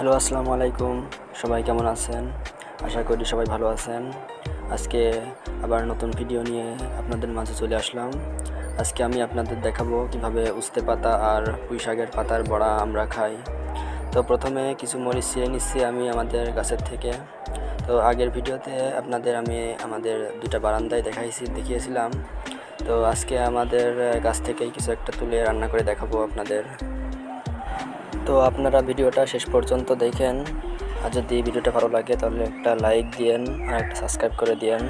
Hello, আসসালামু আলাইকুম। সবাই কেমন আছেন? আশা করি সবাই ভালো আছেন। আজকে আবার নতুন ভিডিও নিয়ে আপনাদের মাঝে চলে আসলাম। আজকে আমি আপনাদের দেখাবো কীভাবে উস্তে পাতা আর পুঁই শাকের পাতার বড়া আমরা খাই। তো প্রথমে কিছু মরিচ ছিঁড়ে নিচ্ছি আমি আমাদের গাছের থেকে। তো আগের ভিডিওতে আপনাদের আমি আমাদের দুটা বারান্দায় দেখাইছি, দেখিয়েছিলাম। তো আজকে আমাদের গাছ থেকেই কিছু একটা তুলে রান্না করে দেখাবো আপনাদের। তো আপনারা ভিডিওটা শেষ পর্যন্ত দেখেন। আর যদি ভিডিওটা ভালো লাগে তাহলে একটা লাইক দিয়েন আর একটা সাবস্ক্রাইব করে দিয়েন।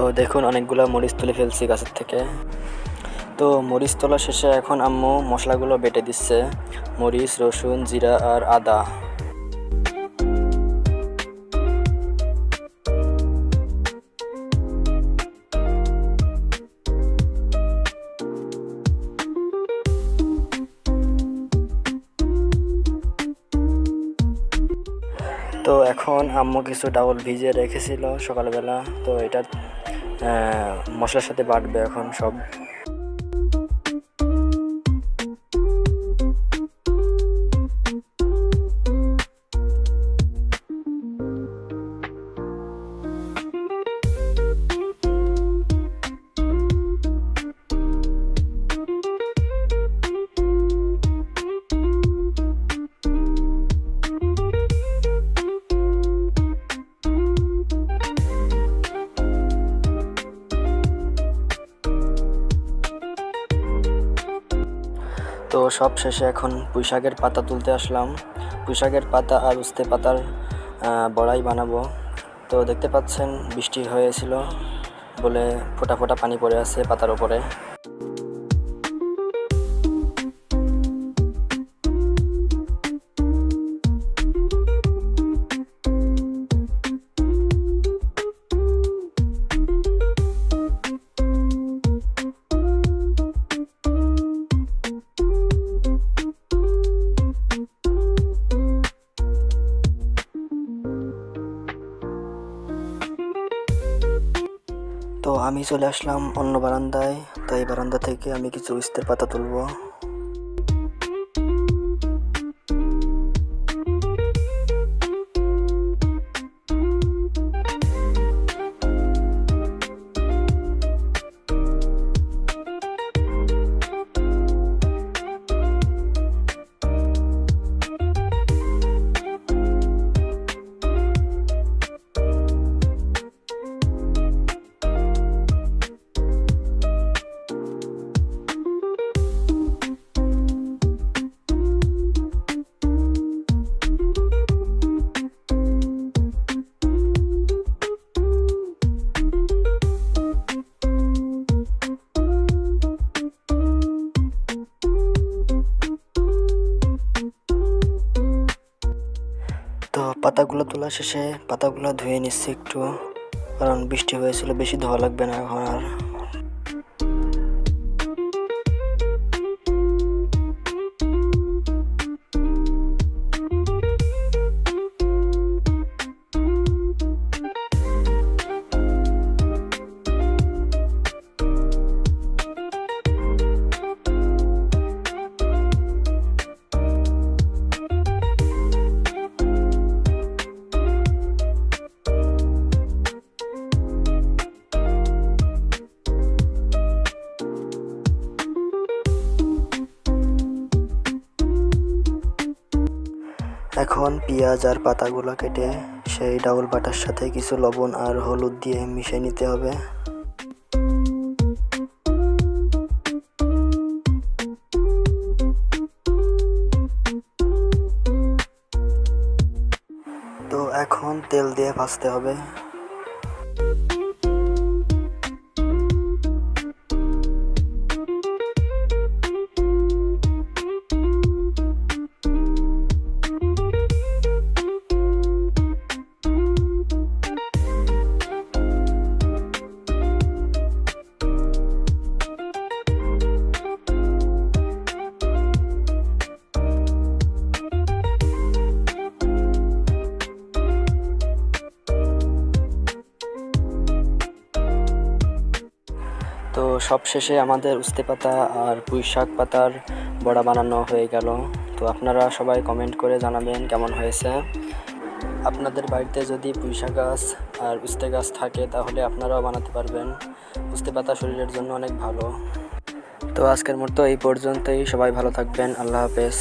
তো দেখুন, অনেকগুলো মরিচ তুলে ফেলছি গাছের থেকে। তো মরিচ তোলা শেষে এখন আম্মু মশলাগুলো বেটে দিচ্ছে। মরিচ, রসুন, জিরা আর আদা। তো এখন আম্মু কিছু ডাউল ভিজিয়ে রেখেছিল সকালবেলা। তো এটা মশলার সাথে বাটবে এখন সব। তো সব শেষে এখন পুঁইশাকের পাতা তুলতে আসলাম। পুঁইশাকের পাতা আর উস্তে পাতার বড়াই বানাবো। তো দেখতে পাচ্ছেন, বৃষ্টি হয়েছিল বলে ফোটা ফোটা পানি পড়ে আছে পাতার ওপরে তো আমি চলে আসলাম অন্য বারান্দায়। তো এই বারান্দা থেকে আমি কিছু ইস্তের পাতা তুলবো। পাতাগুলো তোলা শেষে পাতাগুলো ধুয়ে নিচ্ছি একটু, কারণ বৃষ্টি হয়েছিল, বেশি ধোয়া লাগবে না এখন আর। এখন পেঁয়াজ আর পাতাগুলো কেটে সেই ডাউল বাটার সাথে কিছু লবণ আর হলুদ দিয়ে মিশিয়ে নিতে হবে। তো এখন তেল দিয়ে ভাজতে হবে। সব শেষে আমাদের উস্তে পাতা আর পুঁই শাক পাতার বড়া বানানো হয়ে গেল। তো আপনারা সবাই কমেন্ট করে জানাবেন কেমন হয়েছে। আপনাদের বাড়িতে যদি পুঁই শাক গাছ আর উস্তে গাছ থাকে তাহলে আপনারাও বানাতে পারবেন। উস্তে পাতা শরীরের জন্য অনেক ভালো। তো আজকের মতো এই পর্যন্তই। সবাই ভালো থাকবেন। আল্লাহ হাফেজ।